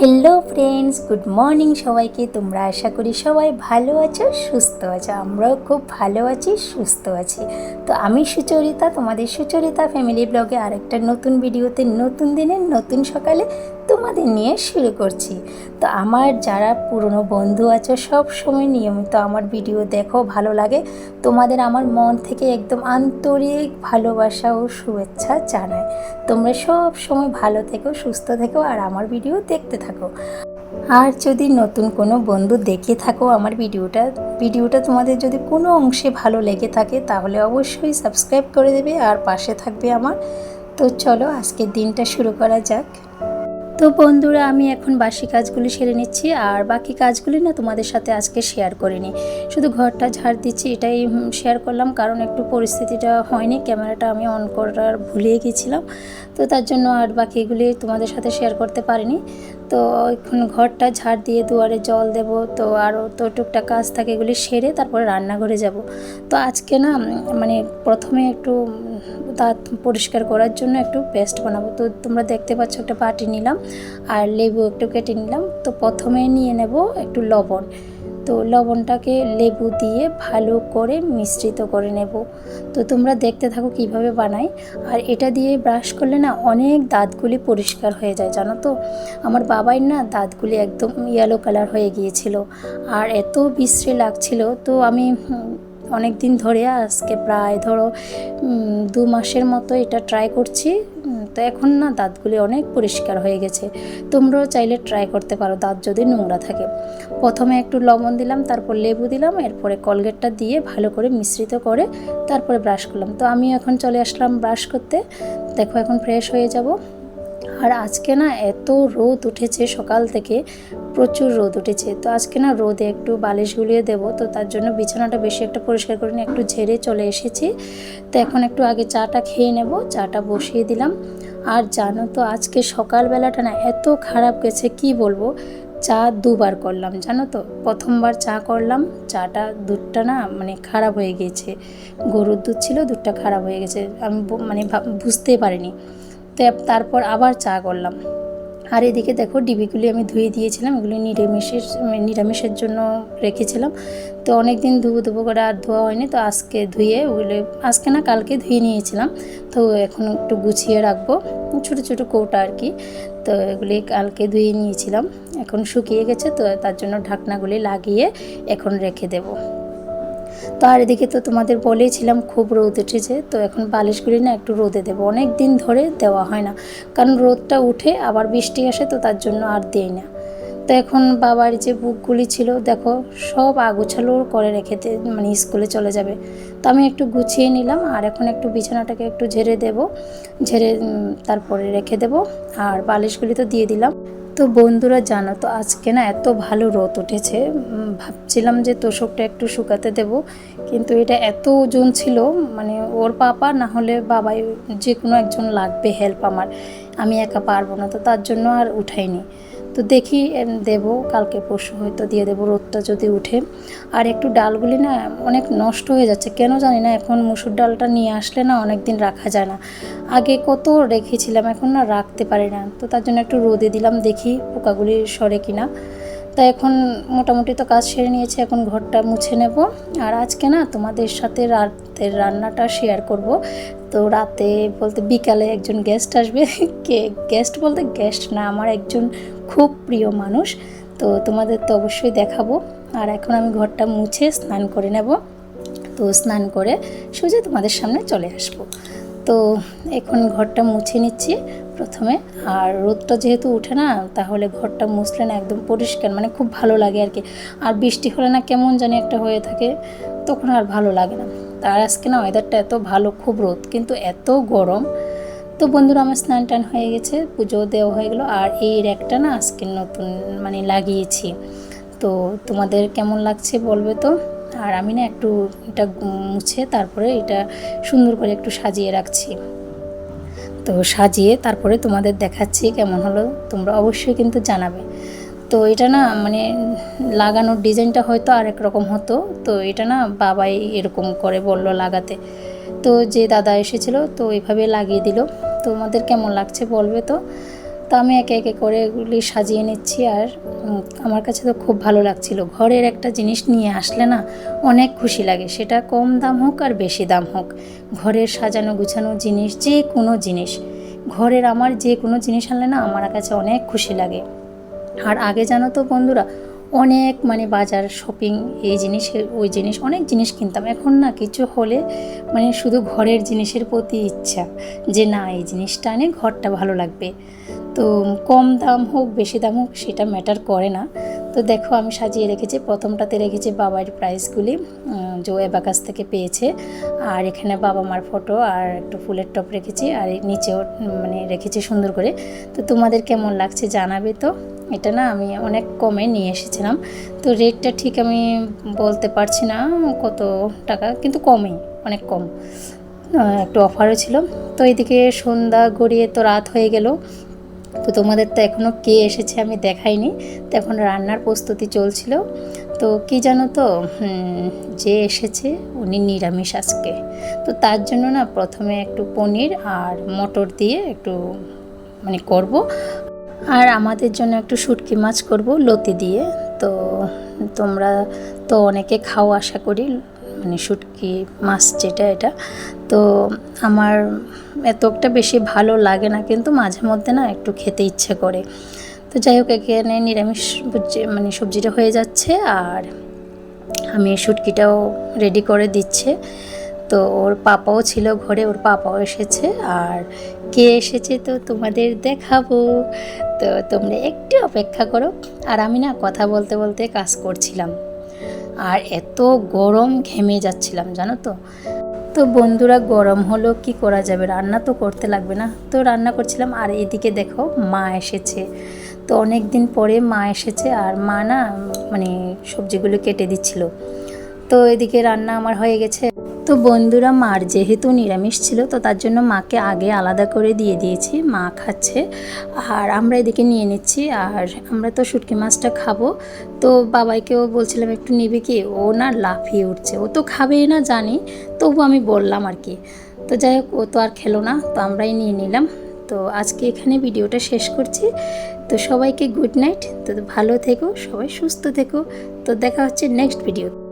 Hello friends good morning সবাইকে তোমরা আশা করি সবাই ভালো আছো, সুস্থ আছো। আমরাও খুব ভালো আছি, সুস্থ আছি। তো আমি সুচরিতা, তোমাদের সুচরিতা ফ্যামিলি ব্লগে আরেকটা নতুন ভিডিওতে, নতুন দিনের নতুন সকালে তোমাদের নিয়ে শুরু করছি। তো আমার যারা পুরনো বন্ধু আছো, সব সময় নিয়মিত আমার ভিডিও দেখো, ভালো লাগে। তোমাদের আমার মন থেকে একদম আন্তরিক ভালোবাসা ও শুভেচ্ছা জানায় তোমরা সব সময় ভালো থেকো, সুস্থ থেকো, আর আমার ভিডিও দেখতে থাকো। আর যদি নতুন কোনো বন্ধু দেখে থাকো আমার ভিডিওটা ভিডিওটা তোমাদের যদি কোনো অংশে ভালো লেগে থাকে তাহলে অবশ্যই সাবস্ক্রাইব করে দেবে আর পাশে থাকবে আমার। তো চলো আজকের দিনটা শুরু করা যাক। তো বন্ধুরা, আমি এখন বাসি কাজগুলি সেরে নিচ্ছি আর বাকি কাজগুলি না তোমাদের সাথে আজকে শেয়ার করিনি। শুধু ঘরটা ঝাড় দিচ্ছি, এটাই শেয়ার করলাম কারণ একটু পরিস্থিতিটা হয়নি, ক্যামেরাটা আমি অন করার ভুলে গেছিলাম। তো তার জন্য আর বাকিগুলি তোমাদের সাথে শেয়ার করতে পারিনি। তো এখন ঘরটা ঝাড় দিয়ে দুয়ারে জল দেব, তো আরও তো টুকটাক কাজ থাকে এগুলি সেরে তারপরে রান্নাঘরে যাব। তো আজকে না মানে প্রথমে একটু দাঁত পরিষ্কার করার জন্য একটু পেস্ট বানাবো। তো তোমরা দেখতে পাচ্ছ একটা বাটি নিলাম, আর লেবু একটু কেটে নিলাম। তো প্রথমে নিয়ে নেব একটু লবণ। তো লবণটাকে লেবু দিয়ে ভালো করে মিশ্রিত করে নেব। তো তোমরা দেখতে থাকো কীভাবে বানাই। আর এটা দিয়ে ব্রাশ করলে না অনেক দাঁতগুলি পরিষ্কার হয়ে যায়, জানো তো? আমার বাবাই না দাঁতগুলি একদম ইয়েলো কালার হয়ে গিয়েছিল। আর এত বিশ্রী লাগছিল, তো আমি অনেক দিন ধরে, আজকে প্রায় ধরো দু মাসের মতো এটা ট্রাই করছি। তো এখন না দাঁতগুলি অনেক পরিষ্কার হয়ে গেছে। তোমরাও চাইলে ট্রাই করতে পারো, দাঁত যদি নোংরা থাকে। প্রথমে একটু লবণ দিলাম, তারপর লেবু দিলাম, এরপরে কলগেটটা দিয়ে ভালো করে মিশ্রিত করে তারপরে ব্রাশ করলাম। তো আমি এখন চলে আসলাম ব্রাশ করতে। দেখো এখন ফ্রেশ হয়ে যাব। আর আজকে না এত রোদ উঠেছে সকাল থেকে, প্রচুর রোদ উঠেছে। তো আজকে না রোদে একটু বালিশ গুলিয়ে দেবো, তো তার জন্য বিছানাটা বেশি একটা পরিষ্কার করে নিয়ে একটু ঝেড়ে চলে এসেছি। তো এখন একটু আগে চাটা খেয়ে নেব, চাটা বসিয়ে দিলাম। আর জানো তো আজকে সকালবেলাটা না এত খারাপ গেছে, কি বলব? চা দুবার করলাম, জানো তো? প্রথমবার চা করলাম, চাটা দুধটা না মানে খারাপ হয়ে গিয়েছে গরুর দুধ ছিল, দুধটা খারাপ হয়ে গেছে। আমি মানে বুঝতেই পারিনি। তারপর আবার চা করলাম। আর এদিকে দেখো ডিবিগুলি আমি ধুয়ে দিয়েছিলাম, এগুলি নিরামিষের নিরামিষের জন্য রেখেছিলাম। তো অনেক দিন ধুবো ধুবো করে আর ধোয়া হয়নি, তো আজকে ধুয়ে ওগুলো, আজকে না কালকে ধুয়ে নিয়েছিলাম। তো এখন একটু গুছিয়ে রাখব, ছোটো ছোটো কৌটা আর কি। তো এগুলি কালকে ধুয়ে নিয়েছিলাম, এখন শুকিয়ে গেছে, তো তার জন্য ঢাকনাগুলি লাগিয়ে এখন রেখে দেবো। তো আর এদিকে তো তোমাদের বলেইছিলাম খুব রোদ উঠেছে, তো এখন বালিশগুলি না একটু রোদে দেবো। অনেক দিন ধরে দেওয়া হয় না, কারণ রোদটা উঠে আবার বৃষ্টি আসে তো তার জন্য আর দেই না। তো এখন বাবার যে বুকগুলি ছিল, দেখো, সব আগুছালো করে রেখে মানে স্কুলে চলে যাবে। তো আমি একটু গুছিয়ে নিলাম আর এখন একটু বিছানাটাকে একটু ঝেড়ে দেব, ঝেড়ে তারপরে রেখে দেব। আর বালিশগুলি তো দিয়ে দিলাম। তো বন্ধুরা জানো তো আজকে না এত ভালো রোদ উঠেছে। ভাবছিলাম যে তোষকটা একটু শুকাতে দেব, কিন্তু এটা এত ওজন ছিল মানে ওর পাপা না হলে বাবাই যে কোনো একজন লাগবে হেল্প আমার। আমি একা পারব না তো তার জন্য আর উঠাইনি। তো দেখি দেবো, কালকে পরশু হয়তো দিয়ে দেবো, রোদটা যদি উঠে। আর একটু ডালগুলি না অনেক নষ্ট হয়ে যাচ্ছে, কেন জানি না, এখন মুসুর ডালটা নিয়ে আসলে না অনেক দিন রাখা যায় না। আগে কত রেখেছিলাম, এখন না রাখতে পারি না। তো তার জন্য একটু রোদে দিলাম, দেখি পোকাগুলি সরে কিনা। তা এখন মোটামুটি তো কাজ সেরে নিয়েছে, এখন ঘরটা মুছে নেব। আর আজকে না তোমাদের সাথে রাতের রান্নাটা শেয়ার করব। তো রাতে বলতে বিকালে একজন গেস্ট আসবে। কে গেস্ট বলতে গেস্ট না, আমার একজন খুব প্রিয় মানুষ। তো তোমাদের তো অবশ্যই দেখাবো। আর এখন আমি ঘরটা মুছে স্নান করে নেব। তো স্নান করে সোজা তোমাদের সামনে চলে আসব। তো এখন ঘরটা মুছে নিচ্ছি প্রথমে। আর রোদটা যেহেতু উঠে না, তাহলে ঘরটা মুছলে না একদম পরিষ্কার মানে খুব ভালো লাগে আর কি। আর বৃষ্টি হলে না কেমন জানি একটা হয়ে থাকে, তখন আর ভালো লাগে না। তার আজকে না ওয়েদারটা এত ভালো, খুব রোদ। কিন্তু এত গরম তো বন্ধুরা আমার স্নান টান হয়ে গেছে পুজো দেওয়া হয়ে গেলো। আর এই র্যাকটা না আজকে নতুন মানে লাগিয়েছি। তো তোমাদের কেমন লাগছে বলবে তো? আর আমি না একটু এটা মুছে তারপরে এটা সুন্দর করে একটু সাজিয়ে রাখছি। তো সাজিয়ে তারপরে তোমাদের দেখাচ্ছি কেমন হলো, তোমরা অবশ্যই কিন্তু জানাবে। তো এটা না মানে লাগানোর ডিজাইনটা হয়তো আরেক রকম হতো, তো এটা না বাবাই এরকম করে বলল লাগাতে। তো যে দাদা এসেছিল তো এইভাবে লাগিয়ে দিল। তোমাদের কেমন লাগছে বলবে তো? তো আমি একে একে করে এগুলি সাজিয়ে নিচ্ছি আর আমার কাছে তো খুব ভালো লাগছিল। ঘরের একটা জিনিস নিয়ে আসলে না অনেক খুশি লাগে। সেটা কম দাম হোক আর বেশি দাম হোক। ঘরের সাজানো গুছানো জিনিস, যে কোনো জিনিস। ঘরের আমার যে কোনো জিনিস আনলে না আমার কাছে অনেক খুশি লাগে। আর আগে জানো তো বন্ধুরা, অনেক মানে বাজার শপিং এই জিনিস, ওই জিনিস, অনেক জিনিস কিনতাম। এখন না কিছু হলে মানে শুধু ঘরের জিনিসের প্রতি ইচ্ছা যে না, এই জিনিসটা আনে, ঘরটা ভালো লাগবে। তো কম দাম হোক, বেশি দাম হোক, সেটা ম্যাটার করে না। তো দেখো, আমি সাজিয়ে রেখেছি। প্রথমটাতে রেখেছি বাবার প্রাইসগুলি জো এবার কাছ থেকে পেয়েছে। আর এখানে বাবা মার ফটো আর একটু ফুলের টপ রেখেছি। আর নিচেও মানে রেখেছি সুন্দর করে। তো তোমাদের কেমন লাগছে জানাবে তো? এটা না আমি অনেক কমে নিয়ে এসেছিলাম। তো রেটটা ঠিক আমি বলতে পারছি না কত টাকা, কিন্তু কমই। অনেক কম। একটু অফারও ছিল। তো এদিকে সন্ধ্যা গড়িয়ে তো রাত হয়ে গেল। তো তোমাদের তো এখনও কে এসেছে আমি দেখাইনি। তো এখন রান্নার প্রস্তুতি চলছিল। তো কি জানো তো যে এসেছে উনি নিরামিষ আজকে। তো তার জন্য না প্রথমে একটু পনির আর মটর দিয়ে একটু মানে করব। আর আমাদের জন্য একটু শুটকি মাছ করব, লতি দিয়ে। তো তোমরা তো অনেকে খাও আশা করি। মানে শুটকি, মাছ যেটা এটা। তো আমার এত একটা বেশি ভালো লাগে না, কিন্তু মাঝে মধ্যে না একটু খেতে ইচ্ছে করে। তো যাই হোক, এখানে নিরামিষ মানে সবজিটা হয়ে যাচ্ছে আর আমি শুটকিটাও রেডি করে দিচ্ছে। তো ওর পাপাও ছিল ঘরে, ওর পাপাও এসেছে আর কে এসেছে তো তোমাদের দেখাবো। তো তোমরা একটু অপেক্ষা করো। আর আমি না কথা বলতে বলতে কাজ করছিলাম। আর এত গরম ঘেমে যাচ্ছিলাম, জানো তো। তো বন্ধুরা, গরম হলো কি করা যাবে? রান্না তো করতে লাগবে না। তো রান্না করছিলাম, আর এদিকে দেখো, মা এসেছে। তো অনেক দিন পরে মা এসেছে, আর মা না মানে সবজিগুলো কেটে দিচ্ছিল। তো এদিকে রান্না আমার হয়ে গেছে। তো বন্ধুরা, মার যেহেতু নিরামিষ ছিল, তো তার জন্য মাকে আগে আলাদা করে দিয়ে দিয়েছি। মা খাচ্ছে। আর আমরা এদিকে নিয়ে নিচ্ছি। আর আমরা তো শুটকি মাছটা খাব। তো বাবাইকেও বলছিলাম, একটু নিবি কি? ও না লাফিয়ে উঠছে। ও তো খাবেই না, জানি। তবু আমি বললাম আর কি। তো যাই হোক, ও তো আর খেলো না, তো আমরাই নিয়ে নিলাম। তো আজকে এখানে ভিডিওটা শেষ করছি। তো সবাইকে গুড নাইট। তো ভালো থেকো, সবাই সুস্থ থেকো। তো দেখা হচ্ছে নেক্সট ভিডিও